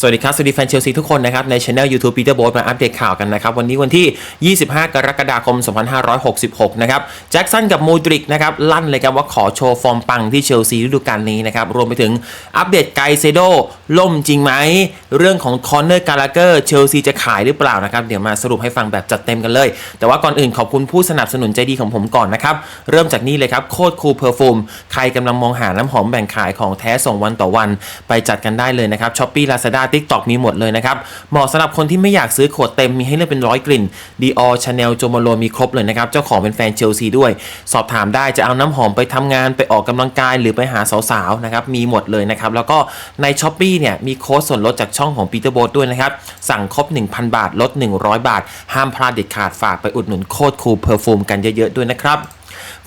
สวัสดีครับ สวัสดีแฟนเชลซีทุกคนนะครับ ในช anel YouTube Peter b o มาอัปเดตข่าวกันนะครับ วันนี้วันที่ 25 กรกฎาคม 2566 นะครับ แจ็คสันกับโมดริกนะครับ ลั่นเลยครับว่าขอโชว์ฟอร์มปังที่เชลซีฤดูกาลนี้นะครับ รวมไปถึงอัปเดตไกเซโดล่มจริงไหม เรื่องของคอนเนอร์กาลาเกอร์เชลซีจะขายหรือเปล่านะครับ เดี๋ยวมาสรุปให้ฟังแบบจัดเต็มกันเลย แต่ว่าก่อนอื่นขอบคุณผู้สนับสนุนใจดีของผมก่อนนะครับเริ่มจากนี่เลยครับโคตรคูลเพอร์ฟูมใครกำลังมองหาน้ำหอมแบ่งขายของแท้ส่งวันต่อวัน ไปจัดกันได้เลยนะครับช้อปปี้ลาซาด้าทิกตอกมีหมดเลยนะครับ เหมาะสำหรับคนที่ไม่อยากซื้อขวดเต็มมีให้เลือกเป็นร้อยกลิ่นดีออชาแนลโจโมโลมีครบเลยนะครับ เจ้าของเป็นแฟนเชลซีด้วย สอบถามได้จะเอาน้ำหอมไปทำงานไปออกกำลังกายหรือไปหาสาวๆนะครับมีหมดเลยนะครับ แล้วก็ในช้อปปีเนี่ยมีโค้ดส่วนลดจากช่องของปีเตอร์โบด้วยนะครับ สั่งครบ 1,000 บาทลด 100 บาท ห้ามพลาดเด็ดขาดฝากไปอุดหนุนโคตรคูลเพอร์ฟูมกันเยอะๆด้วยนะครับ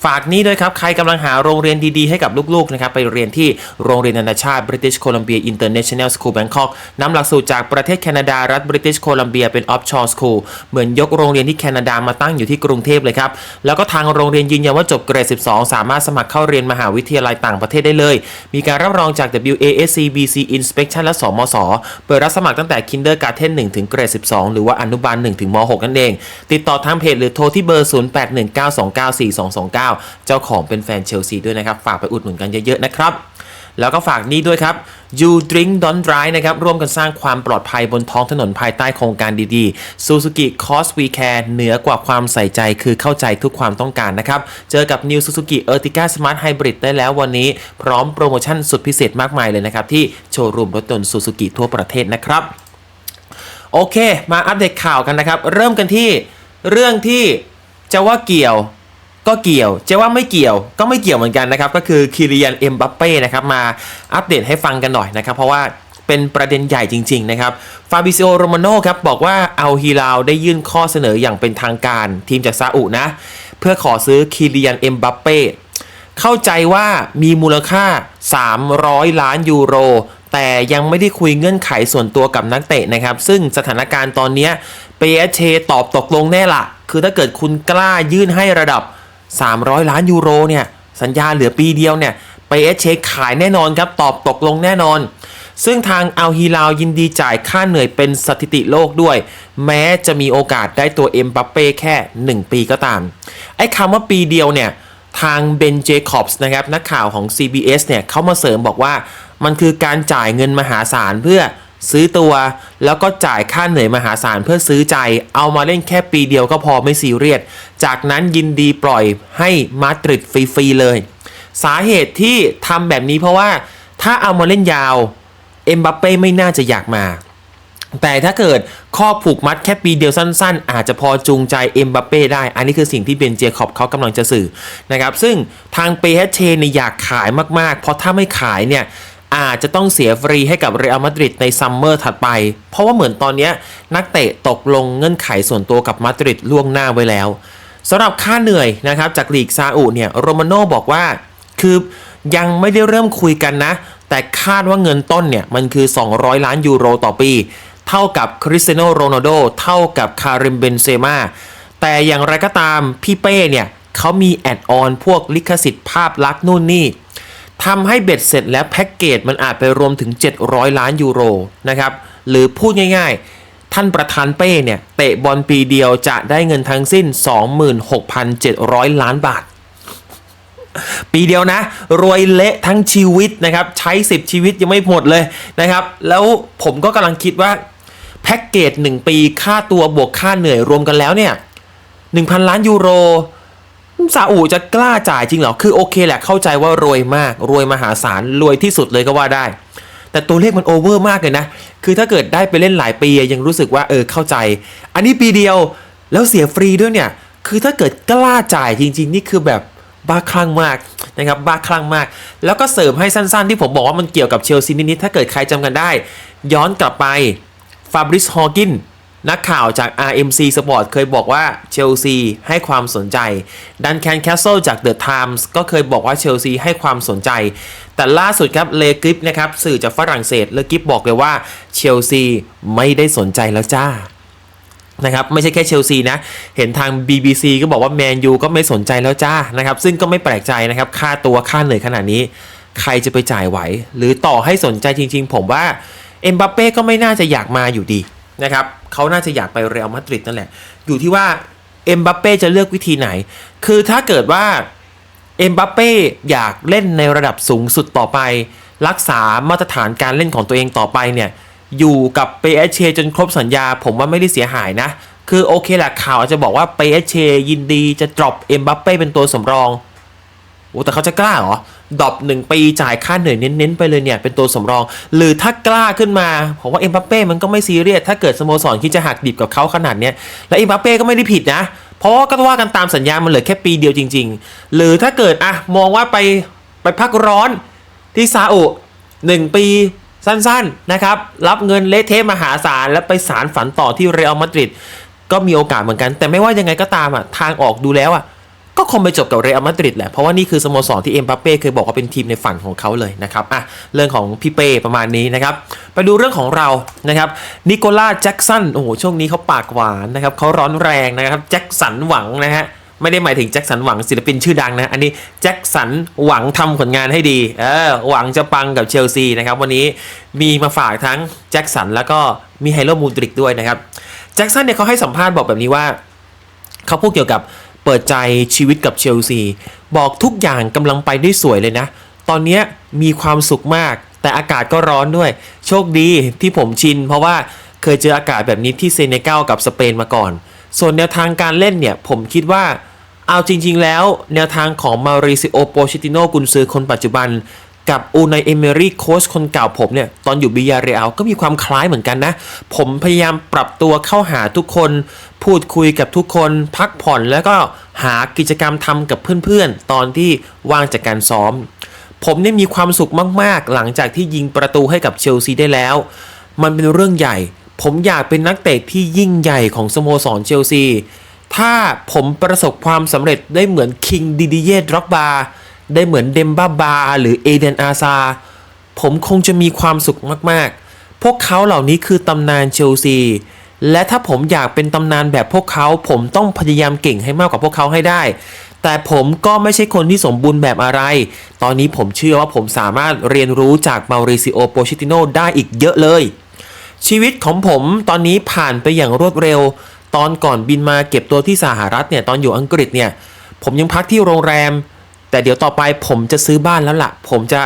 ฝากนี้ด้วยครับ ใครกำลังหาโรงเรียนดีๆ ให้กับลูกๆนะครับไปเรียนที่โรงเรียนนานาชาติ British Columbia International School Bangkok นำหลักสูตรจากประเทศแคนาดารัฐ British Columbia เป็น offshore school เหมือนยกโรงเรียนที่แคนาดามาตั้งอยู่ที่กรุงเทพเลยครับ แล้วก็ทางโรงเรียนยืนยันว่าจบเกรด 12 สามารถสมัครเข้าเรียนมหาวิทยาลัยต่างประเทศได้เลย มีการรับรองจาก WASC BC Inspection และสมศเปิดรับสมัครตั้งแต่ Kindergarten 1ถึงเกรด 12 หรือว่าอนุบาล1ถึงม .6 นั่นเอง ติดต่อทางเพจหรือโทรที่เบอร์ 0819294229เจ้าของเป็นแฟนเชลซีด้วยนะครับ ฝากไปอุดหนุนกันเยอะๆนะครับแล้วก็ฝากนี้ด้วยครับ You Drink Don't Drive นะครับ ร่วมกันสร้างความปลอดภัยบนท้องถนนภายใต้โครงการดีๆ Suzuki Cause We Care เหนือกว่าความใส่ใจคือเข้าใจทุกความต้องการนะครับ เจอกับ New Suzuki Ertiga Smart Hybrid ได้แล้ววันนี้ พร้อมโปรโมชั่นสุดพิเศษมากมายเลยนะครับ ที่โชว์รูมรถยนต์ Suzuki ทั่วประเทศนะครับ โอเค มาอัปเดตข่าวกันนะครับ เริ่มกันที่เรื่องที่จะว่าเกี่ยว ก็เกี่ยวจะว่าไม่เกี่ยวก็ไม่เกี่ยวเหมือนกันนะครับ ก็คือคิริยันเอ็มบัปเป้นะครับมาอัปเดตให้ฟังกันหน่อยนะครับ เพราะว่าเป็นประเด็นใหญ่จริง ๆ นะครับ ฟาบิซิโอ โรมาโนครับ บอกว่าเอาฮิลาวได้ยื่นข้อเสนออย่างเป็นทางการทีมจากซาอุนะ เพื่อขอซื้อคิริยันเอ็มบัปเป้เข้าใจว่ามีมูลค่า 300 ล้านยูโร แต่ยังไม่ได้คุยเงื่อนไขส่วนตัวกับนักเตะนะครับ ซึ่งสถานการณ์ตอนนี้เปเชตอบตกลงแน่ละ คือถ้าเกิดคุณกล้ายื่นให้ระดับ 300 ล้านยูโรเนี่ยสัญญาเหลือปีเดียวเนี่ยเปเชขายแน่นอนครับตอบตกลงแน่นอน ซึ่งทางอัลฮิลาวยินดีจ่ายค่าเหนื่อยเป็นสถิติโลกด้วย แม้จะมีโอกาสได้ตัวเอ็มบัปเป้แค่ 1 ปีก็ตาม ไอ้คำว่าปีเดียวเนี่ยทางเบนเจคอบส์นะครับนักข่าวของ CBS เนี่ยเขามาเสริมบอกว่ามันคือการจ่ายเงินมหาศาลเพื่อ ซื้อตัว แล้วก็จ่ายค่าเหนื่อยมหาศาลเพื่อซื้อใจ เอามาเล่นแค่ปีเดียวก็พอไม่ซีเรียส จากนั้นยินดีปล่อยให้มาดริดฟรีๆเลย สาเหตุที่ทำแบบนี้เพราะว่าถ้าเอามาเล่นยาวเอ็มบัปเป้ไม่น่าจะอยากมา แต่ถ้าเกิดข้อผูกมัดแค่ปีเดียวสั้น ๆ อาจจะพอจูงใจเอ็มบัปเป้ได้ อันนี้คือสิ่งที่เบนเจคอบเขากำลังจะสื่อนะครับ ซึ่งทางเปเฮเชเนี่ยอยากขายมากๆ เพราะถ้าไม่ขายเนี่ย อาจจะต้องเสียฟรีให้กับเรอัลมาดริดในซัมเมอร์ถัดไป เพราะว่าเหมือนตอนนี้นักเตะตกลงเงื่อนไขส่วนตัวกับมาดริดล่วงหน้าไว้แล้วสำหรับค่าเหนื่อยนะครับจากลีกซาอุเนี่ยโรมาโน่บอกว่าคือยังไม่ได้เริ่มคุยกันนะ แต่คาดว่าเงินต้นเนี่ยมันคือ 200 ล้านยูโรต่อปี เท่ากับคริสเตียโนโรนัลโดเท่ากับคาริมเบนเซมาแต่อย่างไรก็ตามพี่เป้เนี่ยเขามีแอดออนพวกลิขสิทธิ์ภาพลักษณ์นู่นนี่ ทำให้เบ็ดเสร็จแล้วแพ็กเกจมันอาจไปรวมถึง 700 ล้านยูโรนะครับหรือพูดง่ายๆ ท่านประธานเป้เนี่ย เตะบอลปีเดียวจะได้เงินทั้งสิ้น 26,700 ล้านบาท ปีเดียวนะ รวยเละทั้งชีวิตนะครับ ใช้ 10 ชีวิตยังไม่หมดเลยนะครับ แล้วผมก็กำลังคิดว่า แพ็กเกจ 1 ปีค่าตัวบวกค่าเหนื่อยรวมกันแล้วเนี่ย 1,000 ล้านยูโร ซาอุจะกล้าจ่ายจริงเหรอ คือโอเคแหละเข้าใจว่ารวยมาก รวยมหาศาล รวยที่สุดเลยก็ว่าได้ แต่ตัวเลขมันโอเวอร์มากเลยนะ คือถ้าเกิดได้ไปเล่นหลายปียังรู้สึกว่าเออเข้าใจ อันนี้ปีเดียวแล้วเสียฟรีด้วยเนี่ย คือถ้าเกิดกล้าจ่ายจริง ๆ นี่คือแบบบ้าคลั่งมากนะครับบ้าคลั่งมาก แล้วก็เสริมให้สั้นๆ ที่ผมบอกว่ามันเกี่ยวกับเชลซีนิดๆถ้าเกิดใครจำกันได้ ย้อนกลับไปฟาบริสฮอกิน นักข่าวจาก RMC Sport เคยบอกว่าเชลซีให้ความสนใจ ดันแคนแคสเซิลจาก The Times ก็เคยบอกว่าเชลซีให้ความสนใจ แต่ล่าสุดครับเลกิฟนะครับสื่อจากฝรั่งเศสเลกิฟบอกเลยว่าเชลซีไม่ได้สนใจแล้วจ้านะครับไม่ใช่แค่เชลซีนะ เห็นทาง BBC ก็บอกว่าแมนยูก็ไม่สนใจแล้วจ้านะครับซึ่งก็ไม่แปลกใจนะครับค่าตัวค่าเหนื่อยขนาดนี้ ใครจะไปจ่ายไหว หรือต่อให้สนใจจริง ๆ ผมว่าเอ็มบัปเป้ก็ไม่น่าจะอยากมาอยู่ดี นะครับเขาน่าจะอยากไปเรอัลมาดริดนั่นแหละ อยู่ที่ว่าเอ็มบัปเป้จะเลือกวิธีไหน คือถ้าเกิดว่าเอ็มบัปเป้อยากเล่นในระดับสูงสุดต่อไป รักษามาตรฐานการเล่นของตัวเองต่อไปเนี่ยอยู่กับเปเอเชจนครบสัญญา ผมว่าไม่ได้เสียหายนะ คือโอเคแหละข่าวอาจจะบอกว่าเปเอเชยินดีจะดรอปเอ็มบัปเป้เป็นตัวสำรอง โอ้แต่เขาจะกล้าเหรอดรอปหนึ่งปีจ่ายค่าเหนื่อยเน้นๆไปเลยเนี่ย เป็นตัวสำรอง หรือถ้ากล้าขึ้นมาผมว่าเอ็มบัปเป้มันก็ไม่ซีเรียสถ้าเกิดสโมสรคิดจะหักดิบกับเขาขนาดเนี้ยและเอ็มบัปเป้ก็ไม่ได้ผิดนะ เพราะว่าก็ว่ากันตามสัญญามันเหลือแค่ปีเดียวจริง ๆ หรือถ้าเกิดอะมองว่าไปไปพักร้อนที่ซาอุหนึ่งปีสั้นๆนะครับ รับเงินเละเทะมหาศาล แล้วไปสารฝันต่อที่เรอัลมาดริดก็มีโอกาสเหมือนกัน แต่ไม่ว่ายังไงก็ตามอะทางออกดูแล้วอะ ก็คงไปจบกับเรอัลมาดริดแหละ เพราะว่านี่คือสโมสรที่เอ็มบัปเป้เคยบอกว่าเป็นทีมในฝันของเขาเลยนะครับอะเรื่องของพี่เป้ประมาณนี้นะครับ ไปดูเรื่องของเรานะครับนิโคล่าแจ็กสันโอ้โหช่วงนี้เขาปากหวานนะครับเขาร้อนแรงนะครับแจ็คสันหวังนะฮะไม่ได้หมายถึงแจ็คสันหวังศิลปินชื่อดังนะ อันนี้แจ็คสันหวังทำผลงานให้ดี เออหวังจะปังกับเชลซีนะครับ วันนี้มีมาฝากทั้งแจ็คสันแล้วก็มีไฮโลมูดริกด้วยนะครับ แจ็คสันเนี่ยเขาให้สัมภาษณ์บอกแบบนี้ว่า เขาพูดเกี่ยวกับ เปิดใจชีวิตกับเชลซี บอกทุกอย่างกำลังไปได้สวยเลยนะ ตอนนี้มีความสุขมาก แต่อากาศก็ร้อนด้วย โชคดีที่ผมชิน เพราะว่าเคยเจออากาศแบบนี้ที่เซเนกัลกับสเปนมาก่อน ส่วนแนวทางการเล่นเนี่ย ผมคิดว่าเอาจริง ๆ แล้ว แนวทางของมาริซิโอโปชิติโนกุนซือคนปัจจุบัน กับอูนายเอเมรี่โค้ชคนเก่าผมเนี่ยตอนอยู่บิยาเรอัลก็มีความคล้ายเหมือนกันนะ ผมพยายามปรับตัวเข้าหาทุกคน พูดคุยกับทุกคน พักผ่อนแล้วก็หากิจกรรมทำกับเพื่อนๆ ตอนที่ว่างจากการซ้อม ผมเนี่ยมีความสุขมากๆ หลังจากที่ยิงประตูให้กับเชลซีได้แล้ว มันเป็นเรื่องใหญ่ ผมอยากเป็นนักเตะที่ยิ่งใหญ่ของสโมสรเชลซีถ้าผมประสบความสำเร็จได้เหมือนคิงดิดิเยดร็อกบา ได้เหมือนเดมบ้าบาหรือเอเดนอาซา ผมคงจะมีความสุขมากๆ พวกเขาเหล่านี้คือตำนานเชลซี และถ้าผมอยากเป็นตำนานแบบพวกเขา ผมต้องพยายามเก่งให้มากกว่าพวกเขาให้ได้ แต่ผมก็ไม่ใช่คนที่สมบูรณ์แบบอะไร ตอนนี้ผมเชื่อว่าผมสามารถเรียนรู้จากมาริซิโอโปชิติโนได้อีกเยอะเลย ชีวิตของผมตอนนี้ผ่านไปอย่างรวดเร็ว ตอนก่อนบินมาเก็บตัวที่สหรัฐเนี่ยตอนอยู่อังกฤษเนี่ยผมยังพักที่โรงแรม แต่เดี๋ยวต่อไปผมจะซื้อบ้านแล้วล่ะ ผมจะ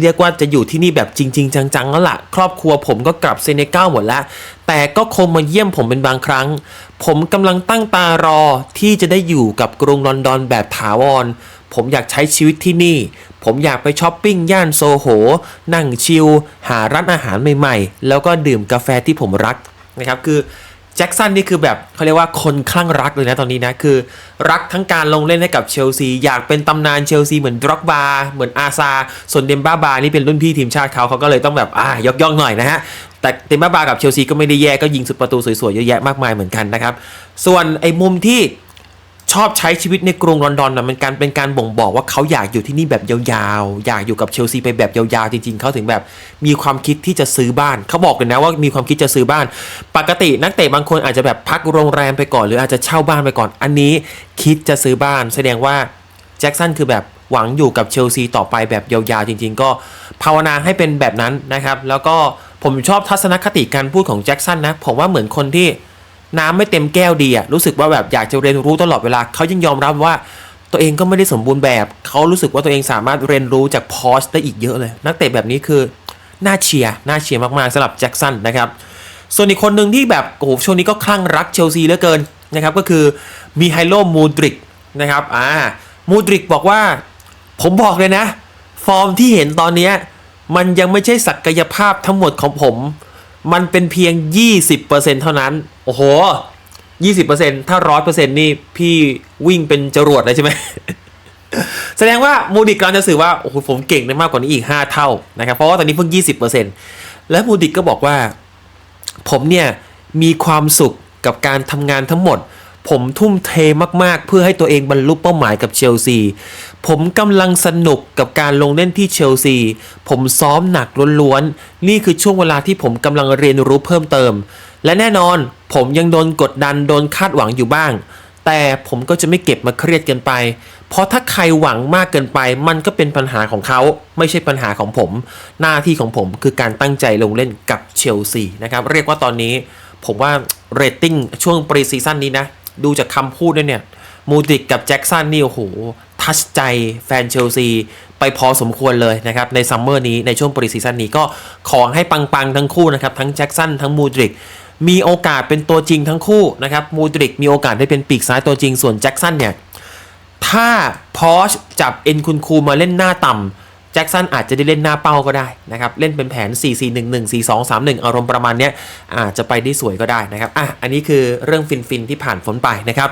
เรียกว่าจะอยู่ที่นี่แบบจริง ๆ จังๆแล้วล่ะ ครอบครัวผมก็กลับเซเนกัลหมดแล้ว แต่ก็คงมาเยี่ยมผมเป็นบางครั้ง ผมกำลังตั้งตารอที่จะได้อยู่กับกรุงลอนดอนแบบถาวร ผมอยากใช้ชีวิตที่นี่ ผมอยากไปช้อปปิ้งย่านโซโห นั่งชิลหาร้านอาหารใหม่ๆ แล้วก็ดื่มกาแฟที่ผมรักนะครับคือ แจ็คสันนี่คือแบบเขาเรียกว่าคนคลั่งรักเลยนะตอนนี้นะ คือ รักทั้งการลงเล่นให้กับเชลซี อยากเป็นตำนานเชลซีเหมือนดร็อกบาเหมือนอาซา ส่วนเดมบ้าบานี่เป็นรุ่นพี่ทีมชาติเขาเขาก็เลยต้องแบบอ่ายกย่องหน่อยนะฮะแต่เดมบ้าบากับเชลซีก็ไม่ได้แย่ก็ยิงสุดประตูสวยๆเยอะแยะมากมายเหมือนกันนะครับส่วนไอ้มุมที่ ชอบใช้ชีวิตในกรุงลอนดอนนะมันการเป็นการบ่งบอกว่าเขาอยากอยู่ที่นี่แบบยาวๆ อยากอยู่กับเชลซีไปแบบยาวๆ จริงๆ เขาถึงแบบมีความคิดที่จะซื้อบ้าน เขาบอกเลยนะว่ามีความคิดจะซื้อบ้าน ปกตินักเตะบางคนอาจจะแบบพักโรงแรมไปก่อน หรืออาจจะเช่าบ้านไปก่อน อันนี้คิดจะซื้อบ้าน แสดงว่าแจ็คสันคือแบบหวังอยู่กับเชลซีต่อไปแบบยาวๆ จริง ๆ ก็ภาวนาให้เป็นแบบนั้นนะครับ แล้วก็ผมชอบทัศนคติการพูดของแจ็คสันนะผมว่าเหมือนคนที่ น้ำไม่เต็มแก้วดีอะรู้สึกว่าแบบอยากจะเรียนรู้ตลอดเวลาเขายังยอมรับว่าตัวเองก็ไม่ได้สมบูรณ์แบบ เขารู้สึกว่าตัวเองสามารถเรียนรู้จากพอสได้อีกเยอะเลย นักเตะแบบนี้คือน่าเชียร์น่าเชียร์มากๆสำหรับแจ็คสันนะครับส่วนอีกคนหนึ่งที่แบบโอ้โหช่วงนี้ก็คลั่งรักเชลซีเหลือเกินนะครับก็คือมีไฮโลมูดริกนะครับอ่ามูดริกบอกว่าผมบอกเลยนะ ฟอร์มที่เห็นตอนนี้มันยังไม่ใช่ศักยภาพทั้งหมดของผม มันเป็นเพียง 20%เท่านั้น โอ้โห 20%ถ้า 100%นี่พี่วิ่งเป็นจรวดเลยใช่ไหม แสดงว่ามูดิกกำลังจะสื่อว่า โอ้โห ผมเก่งได้มากกว่านี้อีก 5 เท่านะครับ เพราะว่าตอนนี้เพิ่ง 20%และมูดิกก็บอกว่า ผมเนี่ย มีความสุขกับการทำงานทั้งหมด ผมทุ่มเทมากๆ เพื่อให้ตัวเองบรรลุเป้าหมายกับเชลซี ผมกำลังสนุกกับการลงเล่นที่เชลซี ผมซ้อมหนักล้วนๆ นี่คือช่วงเวลาที่ผมกำลังเรียนรู้เพิ่มเติม และแน่นอน ผมยังโดนกดดันโดนคาดหวังอยู่บ้าง แต่ผมก็จะไม่เก็บมาเครียดเกินไป เพราะถ้าใครหวังมากเกินไป มันก็เป็นปัญหาของเขาไม่ใช่ปัญหาของผม หน้าที่ของผมคือการตั้งใจลงเล่นกับเชลซีนะครับเรียกว่าตอนนี้ ผมว่าเรตติ้งช่วงปรีซีซั่นนี้นะ ดูจากคำพูดด้วยเนี่ย มูดริกกับแจ็คสันนี่โอ้โห ทัชใจแฟนเชลซี ไปพอสมควรเลยนะครับ ในซัมเมอร์นี้ในช่วงปรีซีซั่นนี้ก็ขอให้ปังๆ ทั้งคู่นะครับ ทั้งแจ็คสันทั้งมูดริกมีโอกาสเป็นตัวจริงทั้งคู่นะครับมูดริกมีโอกาสได้เป็นปีกซ้ายตัวจริงส่วนแจ็คสันเนี่ยถ้าพอชจับเอ็นคุณครูมาเล่นหน้าต่ำ จ็คสันอาจจะได้เล่นหน้าเป้าก็ได้นะครับ เล่นเป็นแผน 4 4 1 1 4 2 3 1 อารมณ์ประมาณเนี้ยอาจจะไปได้สวยก็ได้นะครับ อะ อันนี้คือเรื่องฟินๆที่ผ่านฝนไปนะครับ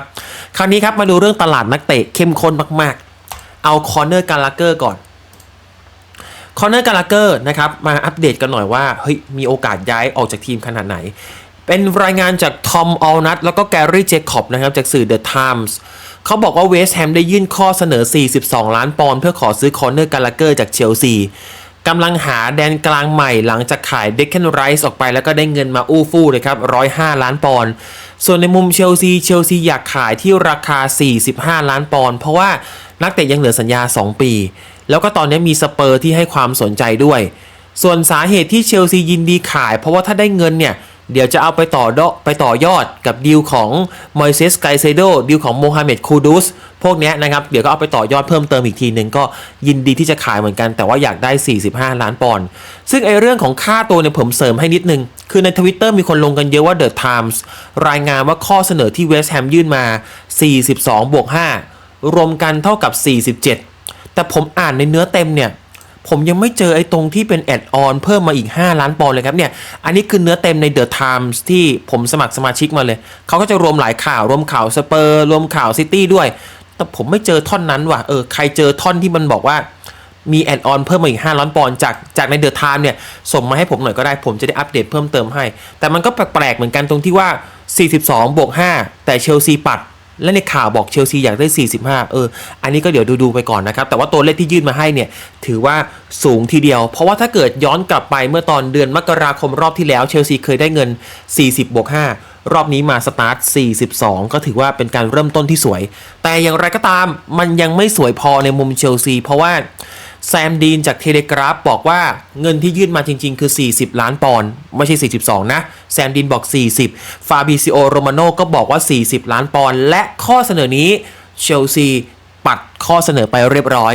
คราวนี้ครับมาดูเรื่องตลาดนักเตะเข้มข้นมาก ๆ เอาคอเนอร์การลาเกอร์ก่อนคอนเนอร์การลาเกอร์นะครับมาอัปเดตกันหน่อยว่าเฮ้ยมีโอกาสย้ายออกจากทีมขนาดไหน เป็นรายงานจากทอมอลนัทแล้วก็แกรี่เจคอบนะครับจากสื่อ The Times เขาบอกว่าเวสต์แฮมได้ยื่นข้อเสนอ 42 ล้านปอนด์เพื่อขอซื้อคอนเนอร์กาลาเกอร์จากเชลซีกำลังหาแดนกลางใหม่หลังจากขายเดคเคนไรส์ออกไปแล้วก็ได้เงินมาอู้ฟู่เลยครับ105 ล้านปอนด์ส่วนในมุมเชลซีเชลซีอยากขายที่ราคา 45 ล้านปอนด์เพราะว่านักเตะยังเหลือสัญญา 2 ปี แล้วก็ตอนนี้มีสเปอร์ที่ให้ความสนใจด้วย ส่วนสาเหตุที่เชลซียินดีขาย เพราะว่าถ้าได้เงินเนี่ย เดี๋ยวจะเอาไปต่อดไปต่อยอดกับดีลของมอยเซสไกเซโดดีลของโมฮัมเหม็ดคูดุสพวกนี้นะครับ เดี๋ยวก็เอาไปต่อยอดเพิ่มเติมอีกทีหนึ่งก็ยินดีที่จะขายเหมือนกัน แต่ว่าอยากได้ 45 ล้านปอนด์ซึ่งไอเรื่องของค่าตัวเนี่ยผมเสริมให้นิดนึง คือในทวิตเตอร์มีคนลงกันเยอะว่า The Times รายงานว่าข้อเสนอที่เวสต์แฮมยื่นมา 42บวก5รวมกันเท่ากับ 47 แต่ผมอ่านในเนื้อเต็มเนี่ย ผมยังไม่เจอไอ้ตรงที่เป็นแอดออนเพิ่มมาอีก 5 ล้านปอนด์เลยครับเนี่ย อันนี้คือเนื้อเต็มใน The Times ที่ผมสมัครสมาชิกมาเลย เขาก็จะรวมหลายข่าว รวมข่าวสเปอร์ รวมข่าวซิตี้ด้วย แต่ผมไม่เจอท่อนนั้นว่ะ เออ ใครเจอท่อนที่มันบอกว่ามีแอดออนเพิ่มมาอีก 5 ล้านปอนด์จากจากในเดอะไทม์เนี่ย ส่งมาให้ผมหน่อยก็ได้ ผมจะได้อัปเดตเพิ่มเติมให้ แต่มันก็แปลกๆเหมือนกันตรงที่ว่า 42บวก5แต่เชลซีปัด และในข่าวบอกเชลซีอยากได้ 45 เออ อันนี้ก็เดี๋ยวดูๆไปก่อนนะครับ แต่ว่าตัวเลขที่ยื่นมาให้เนี่ย ถือว่าสูงทีเดียว เพราะว่าถ้าเกิดย้อนกลับไปเมื่อตอนเดือนมกราคมรอบที่แล้ว เชลซีเคยได้เงิน 40บวก5รอบนี้มาสตาร์ท 42 ก็ถือว่าเป็นการเริ่มต้นที่สวย แต่อย่างไรก็ตามมันยังไม่สวยพอในมุมเชลซีเพราะว่า แซมดีนจากเทเลกราฟบอกว่าเงินที่ยื่นมาจริง ๆ คือ 40 ล้านปอนด์ไม่ใช่ 42 นะ แซมดีนบอก 40 ฟาบิซิโอโรมาโนก็บอกว่า 40 ล้านปอนด์และข้อเสนอนี้เชลซีปัดข้อเสนอไปเรียบร้อย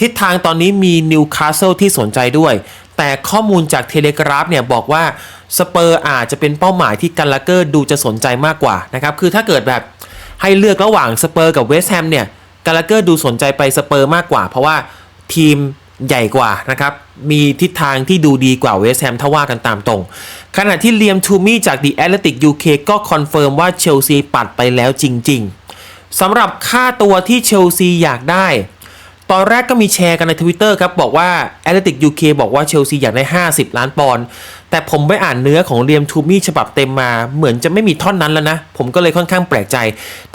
ทิศทางตอนนี้มีนิวคาสเซิลที่สนใจด้วย แต่ข้อมูลจากเทเลกราฟเนี่ยบอกว่าสเปอร์อาจจะเป็นเป้าหมายที่กันลาเกอร์ดูจะสนใจมากกว่านะครับคือถ้าเกิดแบบให้เลือกระหว่างสเปอร์กับเวสต์แฮมเนี่ยกันลาเกอร์ดูสนใจไปสเปอร์มากกว่า เพราะว่า ทีมใหญ่กว่านะครับ มีทิศทางที่ดูดีกว่าเวสต์แฮมถ้าว่ากันตามตรง ขณะที่เลียมทูมี่จาก The Athletic UK ก็คอนเฟิร์มว่าเชลซีปัดไปแล้วจริง ๆสำหรับค่าตัวที่เชลซีอยากได้ ตอนแรกก็มีแชร์กันใน Twitter ครับ บอกว่า Athletic UK บอกว่าเชลซีอยากได้ 50 ล้านปอนด์แต่ผมไปอ่านเนื้อของเลียมทูมี่ฉบับเต็มมาเหมือนจะไม่มีท่อนนั้นแล้วนะ ผมก็เลยค่อนข้างแปลกใจ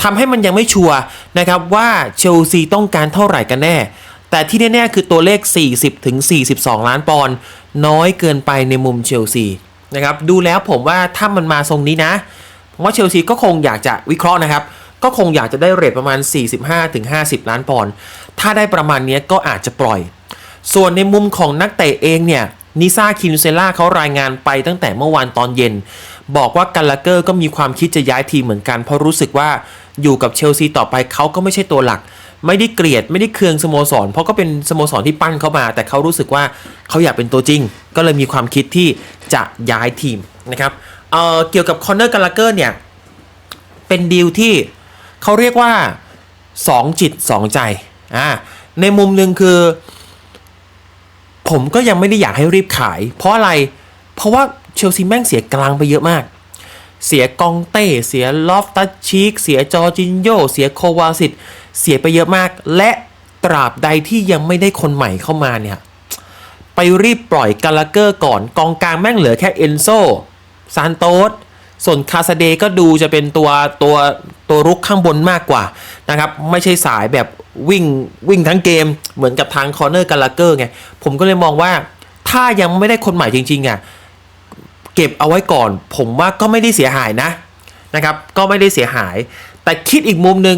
ทำให้มันยังไม่ชัวร์นะครับว่าเชลซีต้องการเท่าไหร่กันแน่ แต่ที่แน่ๆคือตัวเลข 40ถึง42 ล้านปอนด์น้อยเกินไปในมุมเชลซีนะครับดูแล้วผมว่าถ้ามันมาทรงนี้นะผมว่าเชลซีก็คงอยากจะวิเคราะห์นะครับ ก็คงอยากจะได้เรทประมาณ 45ถึง50 ล้านปอนด์ถ้าได้ประมาณนี้ก็อาจจะปล่อย ส่วนในมุมของนักเตะเองเนี่ยนิซาคินเซล่าเขารายงานไปตั้งแต่เมื่อวานตอนเย็น บอกว่ากันลาเกอร์ก็มีความคิดจะย้ายทีมเหมือนกัน เพราะรู้สึกว่าอยู่กับเชลซีต่อไปเขาก็ไม่ใช่ตัวหลัก ไม่ได้เกลียดไม่ได้เคืองสโมสร เพราะก็เป็นสโมสรที่ปั้นเข้ามา แต่เขารู้สึกว่าเขาอยากเป็นตัวจริง ก็เลยมีความคิดที่จะย้ายทีมนะครับเเกี่ยวกับคอนเนอร์กันลาเกอร์เนี่ยเป็นดีลที่เขาเรียกว่า 2 จิต 2 ใจอ่าในมุมหนึ่งคือ ผมก็ยังไม่ได้อยากให้รีบขาย เพราะอะไรเพราะว่าเชลซีแม่งเสียกลางไปเยอะมากเสียกองเต้ เสียลอฟตัชชีก เสียจอจินโย เสียโควาสิต เสียไปเยอะมาก และตราบใดที่ยังไม่ได้คนใหม่เข้ามาเนี่ย ไปรีบปล่อยกาลาเกอร์ก่อนกองกลางแม่งเหลือแค่เอนโซซานโตสส่วนคาซาเดก็ดูจะเป็นตัวตัวตัวรุกข้างบนมากกว่านะครับ ไม่ใช่สายแบบวิ่งวิ่งทั้งเกมเหมือนกับทางคอร์เนอร์กาลาเกอร์ไง ผมก็เลยมองว่าถ้ายังไม่ได้คนใหม่จริงๆอะเก็บเอาไว้ก่อน ผมว่าก็ไม่ได้เสียหายนะนะครับ ก็ไม่ได้เสียหาย แต่คิดอีกมุมหนึ่ง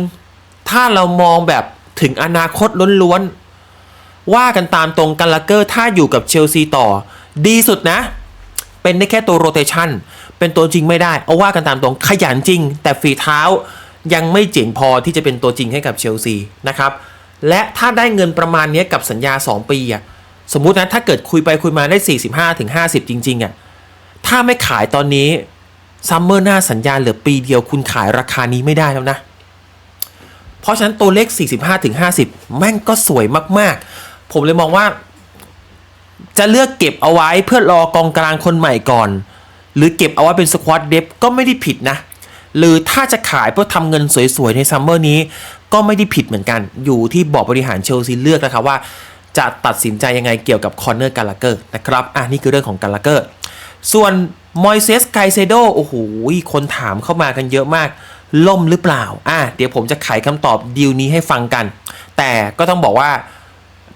ถ้าเรามองแบบถึงอนาคตล้วนๆ ว่ากันตามตรงกันลาเกอร์ถ้าอยู่กับเชลซีต่อ ดีสุดนะ เป็นได้แค่ตัวโรเตชันเป็นตัวจริงไม่ได้ เอาว่ากันตามตรงขยันจริง แต่ฝีเท้ายังไม่เจ๋งพอที่จะเป็นตัวจริงให้กับเชลซีนะครับ และถ้าได้เงินประมาณนี้กับสัญญา 2 ปีอะสมมุตินะถ้าเกิดคุยไปคุยมาได้ 45ถึง50 จริงๆอะถ้าไม่ขายตอนนี้ซัมเมอร์หน้าสัญญาเหลือปีเดียวคุณขายราคานี้ไม่ได้แล้วนะ ราะฉะนั้นตัวเลข 45ถึง50 แม่งก็สวยมากๆ ผมเลยมองว่า จะเลือกเก็บเอาไว้เพื่อรอกองกลางคนใหม่ก่อน หรือเก็บเอาไว้เป็นสควอตเดฟก็ไม่ได้ผิดนะ หรือถ้าจะขายเพื่อทำเงินสวยๆ ในซัมเมอร์นี้ ก็ไม่ได้ผิดเหมือนกัน อยู่ที่บอร์ดบริหารเชลซีเลือกนะครับว่า จะตัดสินใจยังไงเกี่ยวกับคอนเนอร์กาลาเกอร์นะครับอะนี่คือเรื่องของกาลาเกอร์ส่วนมอยเซสไกเซโดโอ้โหคนถามเข้ามากันเยอะมาก ล่มหรือเปล่า อะเดี๋ยวผมจะไขคำตอบดีลนี้ให้ฟังกัน แต่ก็ต้องบอกว่า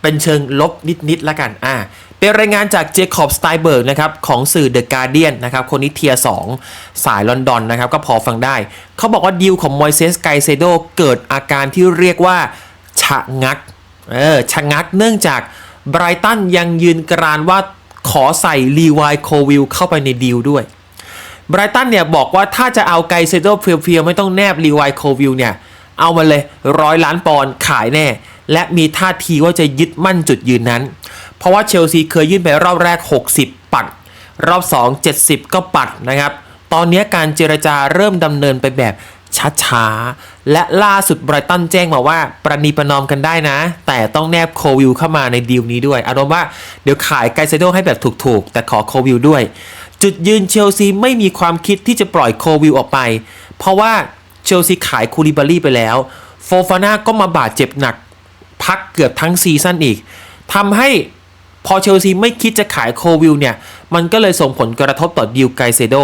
เป็นเชิงลบนิดๆละกัน อ่า เป็นรายงานจากเจคอบสไตเบิร์กนะครับของสื่อเดอะการเดียนนะครับ คนนี้เทียร์2สายลอนดอนนะครับ ก็พอฟังได้ เขาบอกว่าดีลของมอยเซสไกเซโดเกิดอาการที่เรียกว่า ชะงัก เออ ชะงักเนื่องจากไบรตันยังยืนกรานว่าขอใส่ลีวายโควิลเข้าไปในดีลด้วย ไบรตันเนี่ยบอกว่าถ้าจะเอาไกเซโดเพียวๆ ไม่ต้องแนบรีไวโควิลเนี่ย เอามาเลยร้อยล้านปอนด์ขายแน่ และมีท่าทีว่าจะยึดมั่นจุดยืนนั้น เพราะว่าเชลซีเคยยื่นไปรอบแรก 60 ปัด รอบ 2 70 ก็ปัดนะครับ ตอนนี้การเจรจาเริ่มดำเนินไปแบบช้าๆ และล่าสุดไบรตันแจ้งมาว่า ประนีประนอมกันได้นะ แต่ต้องแนบโควิลเข้ามาในดีลนี้ด้วย อารมณ์ว่าเดี๋ยวขายไกเซโดให้แบบถูกๆ แต่ขอโควิลด้วย จุดยืนเชลซีไม่มีความคิดที่จะปล่อยโควิลออกไป เพราะว่าเชลซีขายคูลิบารีไปแล้ว โฟฟาน่าก็มาบาดเจ็บหนัก พักเกือบทั้งซีซั่นอีกทำให้พอเชลซีไม่คิดจะขายโควิลเนี่ย มันก็เลยส่งผลกระทบต่อดิวไกเซโด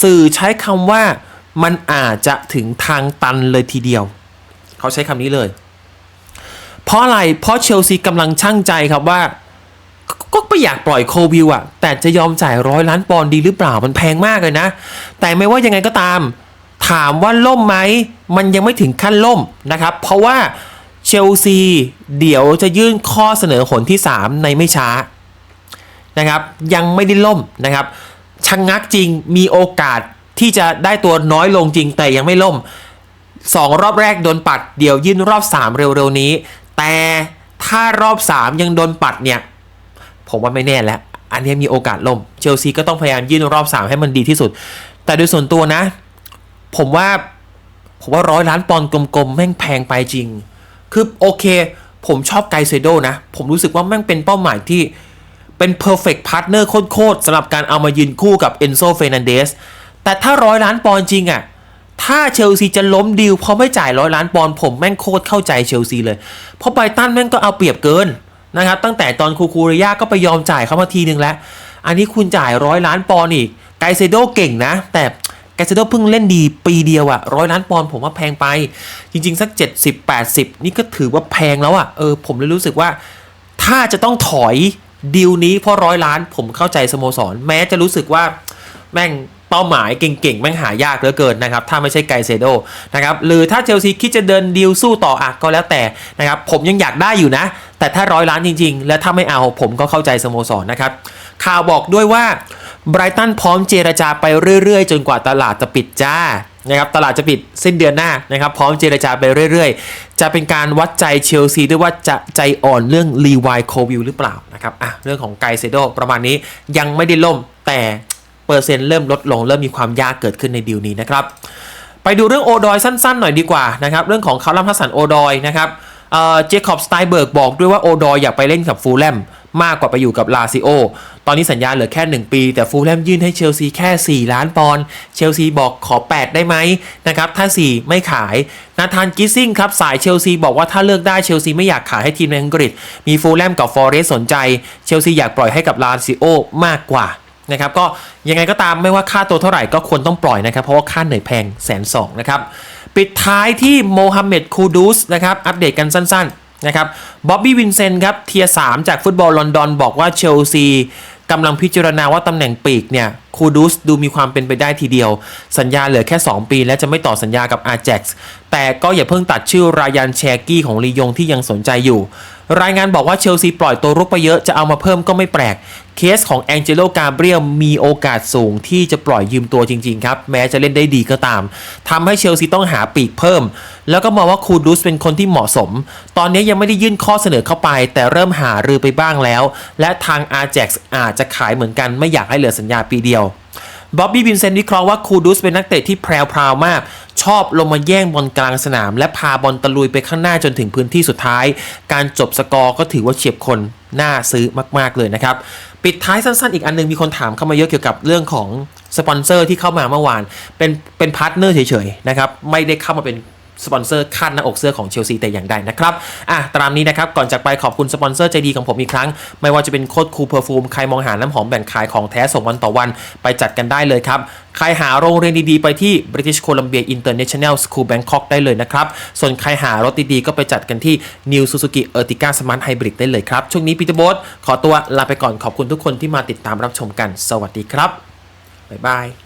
สื่อใช้คำว่ามันอาจจะถึงทางตันเลยทีเดียว เขาใช้คำนี้เลย เพราะอะไร เพราะเชลซีกำลังช่างใจครับว่า ก็ไม่อยากปล่อยโควิลอะแต่จะยอมจ่ายร้อยล้านปอนด์ดีหรือเปล่ามันแพงมากเลยนะ แต่ไม่ว่ายังไงก็ตาม ถามว่าล่มไหม มันยังไม่ถึงขั้นล่มนะครับ เพราะว่าเชลซีเดี๋ยวจะยื่นข้อเสนอหนที่ 3 ในไม่ช้านะครับ ยังไม่ได้ล่มนะครับชะงงักจริงมีโอกาสที่จะได้ตัวน้อยลงจริงแต่ยังไม่ล่มสองรอบแรกโดนปัด เดี๋ยวยื่นรอบ 3 เร็วๆนี้ แต่ถ้ารอบ 3 ยังโดนปัดเนี่ย ผมว่าไม่แน่แล้ว อันนี้มีโอกาสล่มเชลซีก็ต้องพยายามยื่นรอบ 3 ให้มันดีที่สุด แต่โดยส่วนตัวนะ ผมว่าผมว่าร้อยล้านปอนด์กลมๆ แม่งแพงไปจริง คือโอเค ผมชอบไกเซโดนะ ผมรู้สึกว่าแม่งเป็นเป้าหมายที่เป็น perfect partner โคตรๆสำหรับการเอามายืนคู่กับเอนโซเฟนันเดสแต่ถ้าร้อยล้านปอนด์จริงอะ่ะถ้าเชลซีจะล้มดีลเพราะไม่จ่ายร้อยล้านปอนด์ผมแม่งโคตรเข้าใจเชลซีเลย เพราะไบตันแม่งก็เอาเปรียบเกิน นะครับ ตั้งแต่ตอนคูคูริยาก็ไปยอมจ่ายเขามาทีนึงแล้ว อันนี้คุณจ่ายร้อยล้านปอนด์อีก ไกเซโดเก่งนะ แต่ไกเซโดเพิ่งเล่นดีปีเดียวอะร้อยล้านปอนด์ผมว่าแพงไป จริง ๆ สัก 70 80 นี่ก็ถือว่าแพงแล้วอะเออผมเลยรู้สึกว่า ถ้าจะต้องถอยดีลนี้เพราะร้อยล้านผมเข้าใจสโมสร แม้จะรู้สึกว่าแม่งเป้าหมายเก่งๆ แม่งหายากเหลือเกินนะครับ ถ้าไม่ใช่ไกเซโดนะครับ หรือถ้าเชลซีคิดจะเดินดีลสู้ต่ออะก็แล้วแต่นะครับ ผมยังอยากได้อยู่นะ แต่ถ้าร้อยล้านจริง ๆ แล้วถ้าไม่เอาผมก็เข้าใจสโมสรนะครับ ข่าวบอกด้วยว่าไบรตันพร้อมเจรจาไปเรื่อย ๆ จนกว่าตลาดจะปิดจ้านะครับตลาดจะปิดสิ้นเดือนหน้านะครับ พร้อมเจรจาไปเรื่อย ๆ จะเป็นการวัดใจเชลซีด้วยว่าจะใจอ่อนเรื่องรีวายโควิลหรือเปล่านะครับอะเรื่องของไกเซโดประมาณนี้ยังไม่ได้ล่มแต่เปอร์เซ็นต์เริ่มลดลง เริ่มมีความยากเกิดขึ้นในดีลนี้นะครับ ไปดูเรื่องโอดอยสั้น ๆ หน่อยดีกว่านะครับ เรื่องของคาร์ลัมฮัสสันโอดอยนะครับ เจคอบสไตเบิร์กบอกด้วยว่าโอดอยอยากไปเล่นกับฟูลแลมมากกว่าไปอยู่กับลาซิโอ ตอนนี้สัญญาเหลือแค่ 1 ปี แต่ฟูลแลมยื่นให้เชลซีแค่ 4 ล้านปอนด์ เชลซีบอกขอ 8 ได้ไหมนะครับ ถ้า 4 ไม่ขาย นาธานกิสซิงครับ สายเชลซีบอกว่าถ้าเลือกได้เชลซีไม่อยากขายให้ทีมในอังกฤษ มีฟูลแลมกับฟอเรสสนใจ เชลซีอยากปล่อยให้กับลาซิโอมากกว่านะครับ ก็ยังไงก็ตามไม่ว่าค่าตัวเท่าไหร่ก็ควรต้องปล่อยนะครับ เพราะว่าค่าเหนื่อยแพงแสนสองนะครับ ปิดท้ายที่โมฮัมเหม็ดคูดูสนะครับอัปเดตกันสั้นๆนะครับบ๊อบบี้วินเซนต์ครับเทียสามจากฟุตบอลลอนดอนบอกว่าเชลซีกำลังพิจารณาว่าตำแหน่งปีกเนี่ยคูดูสดูมีความเป็นไปได้ทีเดียว สัญญาเหลือแค่ 2 ปี และจะไม่ต่อสัญญากับอา j a x แต่ก็อย่าเพิ่งตัดชื่อรายันแชกี้ของลียงที่ยังสนใจอยู่ รายงานบอกว่าเชลซีปล่อยตัวรุกไปเยอะจะเอามาเพิ่มก็ไม่แปลก เคสของแองเจโลกาเบรียลมีโอกาสสูงที่จะปล่อยยืมตัวจริง ๆ ครับ แม้จะเล่นได้ดีก็ตามทำให้เชลซีต้องหาปีกเพิ่ม แล้วก็มองว่าคูดูสเป็นคนที่เหมาะสม ตอนนี้ยังไม่ได้ยื่นข้อเสนอเข้าไป แต่เริ่มหารือไปบ้างแล้ว และทางอา j a x อาจจะขายเหมือนกันไม่อยากให้เหลือสัญญาปีเดียว บ๊อบบี้วินเซนต์วิเคราะห์ว่าคูดูสเป็นนักเตะที่แพรวๆมาก ชอบลงมาแย่งบอลกลางสนาม และพาบอลตะลุยไปข้างหน้าจนถึงพื้นที่สุดท้าย การจบสกอร์ก็ถือว่าเฉียบคนน่าซื้อมาก ๆ เลยนะครับ ปิดท้ายสั้นๆ อีกอันหนึงมีคนถามเข้ามาเยอะเกี่ยวกับเรื่องของสปอนเซอร์ที่เข้ามาเมื่อวาน เป็นเป็นพาร์ทเนอร์เฉยๆนะครับไม่ได้เข้ามาเป็น สปอนเซอร์คาดหน้าอกเสื้อของเชลซีแต่อย่างใดนะครับอะตามนี้นะครับ ก่อนจากไปขอบคุณสปอนเซอร์ใจดีของผมอีกครั้ง ไม่ว่าจะเป็นโคดคูเพอร์ฟูมใครมองหาน้ำหอมแบ่งขายของแท้ส่งวันต่อวันไปจัดกันได้เลยครับ ใครหาโรงเรียนดีๆ ไปที่ British Columbia International School Bangkok ได้เลยนะครับ ส่วนใครหารถดีๆ ก็ไปจัดกันที่ New Suzuki Ertiga Smart Hybrid ได้เลยครับ ช่วงนี้ปีเตอร์โบ๊ทขอตัวลาไปก่อนขอบคุณทุกคนที่มาติดตามรับชมกัน สวัสดีครับบ๊ายบาย